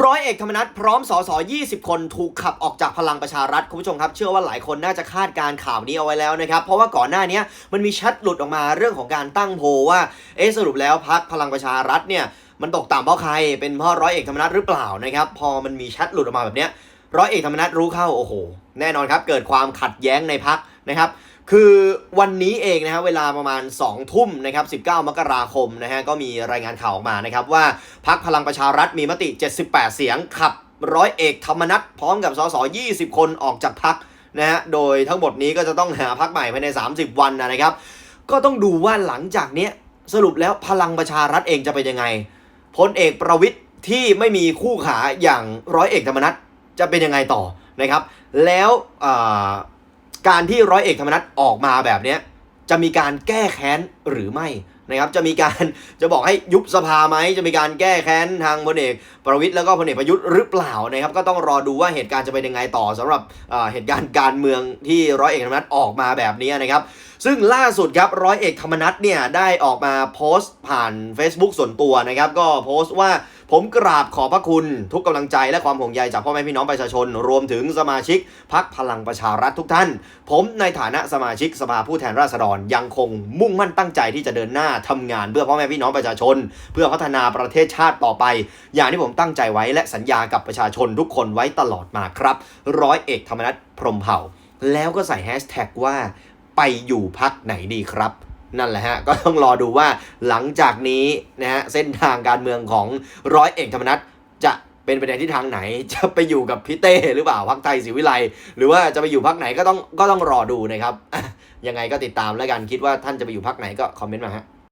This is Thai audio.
ร้อยเอกธรรมนัฐพร้อมสส20 คนถูกขับออกจากพลังประชารัฐคุณผู้ชมครับ เชื่อว่าหลายคนน่าจะคาดการข่าวนี้เอาไว้แล้วนะครับเพราะว่าก่อนหน้านี้มันมีแชทหลุดออกมาเรื่องของการตั้งโพว่าเอ๊สรุปแล้วพักพลังประชารัฐเนี่ยมันตกต่ำเพราะใครเป็นเพราะร้อยเอกธรรมนัฐหรือเปล่านะครับพอมันมีแชทหลุดออกมาแบบเนี้ย ร้อยเอกธรรมนัฐรู้เข้าโอ้โห แน่นอนครับ เกิดความขัดแย้งในพักนะครับ คือวันนี้เองนะฮะเวลาประมาณ 2 ทุ่มนะครับ 19 มกราคมนะฮะก็มีรายงานข่าวออกมานะครับ ว่าพักพลังประชารัฐมีมติ 78 เสียงขับร้อยเอกธรรมนัฐพร้อมกับสส20 คนออกจากพักนะฮะโดยทั้งหมดนี้ก็จะต้องหาพักใหม่ภายใน 30 วันนะครับ ก็ต้องดูว่าหลังจากนี้สรุปแล้วพลังประชารัฐเองจะเป็นยังไงพลเอกประวิทย์ที่ไม่มีคู่ขาอย่างร้อยเอกธรรมนัฐ จะเป็นยังไงต่อนะครับ แล้วการที่ร้อยเอกธรรมนัฐออกมาแบบนี้จะมีการแก้แค้นหรือไม่ นะครับจะมีการจะบอกให้ยุบสภาไหมจะมีการแก้แค้นทางพลเอกประวิตยแล้วก็พลเอกประยุทธ์หรือเปล่านะครับก็ต้องรอดูว่าเหตุการณ์จะเป็นยังไงต่อสำหรับเอ่อเหตุการณ์การเมืองที่ร้อยเอกธรรมนัฐออกมาแบบนี้นะครับซึ่งล่าสุดครับร้อยเอกธรรมนัฐเนี่ยได้ออกมาโพสต์ผ่าน Facebook ส่วนตัวนะครับก็โพสต์ว่าผมกราบขอบพระคุณทุกกำลังใจและความห่วงใยจากพ่อแม่พี่น้องประชาชน รวมถึงสมาชิกพักพลังประชารัฐทุกท่าน ผมในฐานะสมาชิกสภาผู้แทนราษฎรยังคงมุ่งมั่นตั้งใจที่จะเดินหน้าทำงานเพื่อพ่อแม่พี่น้องประชาชน เพื่อพัฒนาประเทศชาติต่อไป อย่างที่ผมตั้งใจไว้และสัญญากับประชาชนทุกคนไว้ตลอดมาครับ ร้อยเอกธรรมนัฐพรมเผ่า แล้วก็ใส่แฮชแท็กว่าไปอยู่พักไหนดีครับนั่นแหละฮะ ก็ต้องรอดูว่าหลังจากนี้นะฮะเส้นทางการเมืองของร้อยเอกธรรมนัฐจะเป็นไปในทิศทางไหน จะไปอยู่กับพี่เต้หรือเปล่าพักไทยศรีวิไลหรือว่าจะไปอยู่พักไหนก็ต้องก็ต้องรอดูนะครับ ยังไงก็ติดตามแล้วกันคิดว่าท่านจะไปอยู่พักไหนก็คอมเมนต์มาฮะ